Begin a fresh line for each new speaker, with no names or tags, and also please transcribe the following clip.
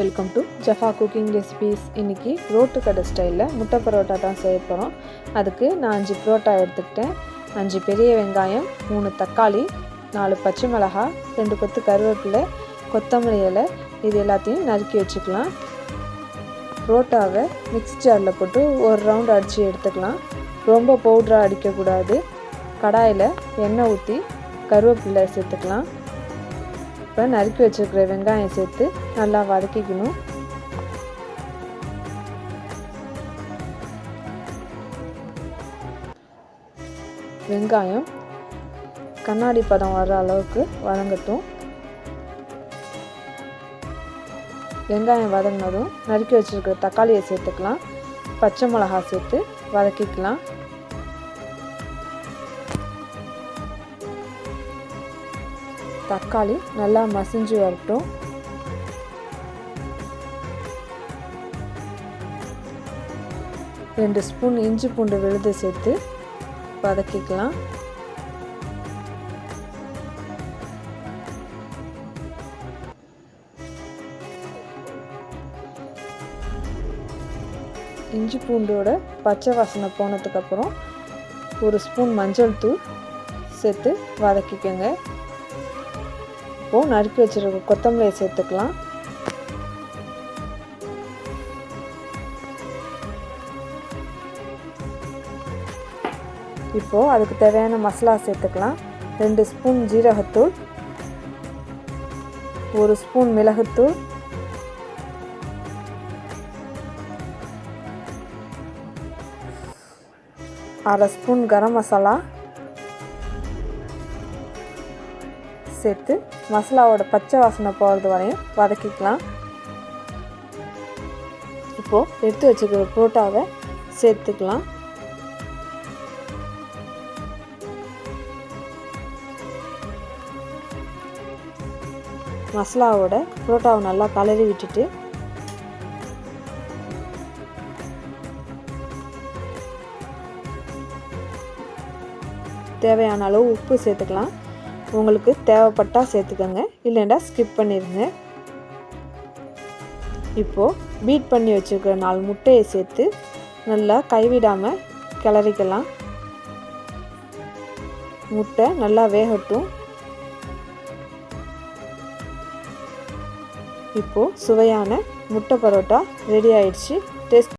Welcome to Jaffa cooking recipes இன்றைக்கி road கடை ஸ்டைலில் முட்டை பரோட்டா தான் செய்ய போகிறோம் அதுக்கு நான் அஞ்சு பரோட்டா எடுத்துக்கிட்டேன். அஞ்சு பெரிய வெங்காயம் மூணு தக்காளி நாலு பச்சை மிளகா ரெண்டு கொத்து கருவேப்பிலை கொத்தமல்லி இலை இது எல்லாத்தையும் நறுக்கி வச்சுக்கலாம். புரோட்டாவை மிக்ஸ் ஜாரில் போட்டு ஒரு ரவுண்ட் அடித்து எடுத்துக்கலாம். ரொம்ப பவுட்ராக அடிக்கக்கூடாது. கடாயில் எண்ணெய் ஊற்றி கருவேப்பிலை சேர்த்துக்கலாம். இப்போ நறுக்கி வச்சுருக்கிற வெங்காயம் சேர்த்து நல்லா வதக்கிக்கணும். வெங்காயம் கண்ணாடி பதம் வர அளவுக்கு வதங்கட்டும். வெங்காயம் வதங்கினதும் நறுக்கி வச்சுருக்கிற தக்காளியை சேர்த்துக்கலாம். பச்சை மிளகா சேர்த்து வதக்கிக்கலாம். தக்காளி நல்லா மசிஞ்சு வரட்டும். ரெண்டு ஸ்பூன் இஞ்சி பூண்டு விழுது சேர்த்து வதக்கிக்கலாம். இஞ்சி பூண்டோட பச்சை வாசனை போனதுக்கப்புறம் ஒரு ஸ்பூன் மஞ்சள் தூள் சேர்த்து வதக்கிக்கோங்க. இப்போது நறுக்கி வச்சுருக்க கொத்தமல்லியை சேர்த்துக்கலாம். இப்போது அதுக்கு தேவையான மசாலா சேர்த்துக்கலாம். ரெண்டு ஸ்பூன் ஜீரகத்தூள். ஒரு ஸ்பூன் மிளகுத்தூள். அரை ஸ்பூன் கரம் மசாலா. சேர்த்து மசாலாவோட பச்சை வாசனை போகிறது வரையும் வதக்கிக்கலாம். இப்போது எடுத்து வச்சுக்கிற புரோட்டாவை சேர்த்துக்கலாம். மசாலாவோட புரோட்டாவை நல்லா கலரி விட்டுட்டு தேவையான அளவு உப்பு சேர்த்துக்கலாம். உங்களுக்கு தேவைப்பட்டால் சேர்த்துக்கோங்க. இல்லைண்டா ஸ்கிப் பண்ணிடுங்க இப்போது பீட் பண்ணி வச்சுருக்கிற நாலு முட்டையை சேர்த்து நல்லா கைவிடாமல் கிளறிக்கலாம். முட்டை நல்லா வேகட்டும். இப்போது சுவையான முட்டை பரோட்டா ரெடி ஆயிடுச்சு. டேஸ்ட்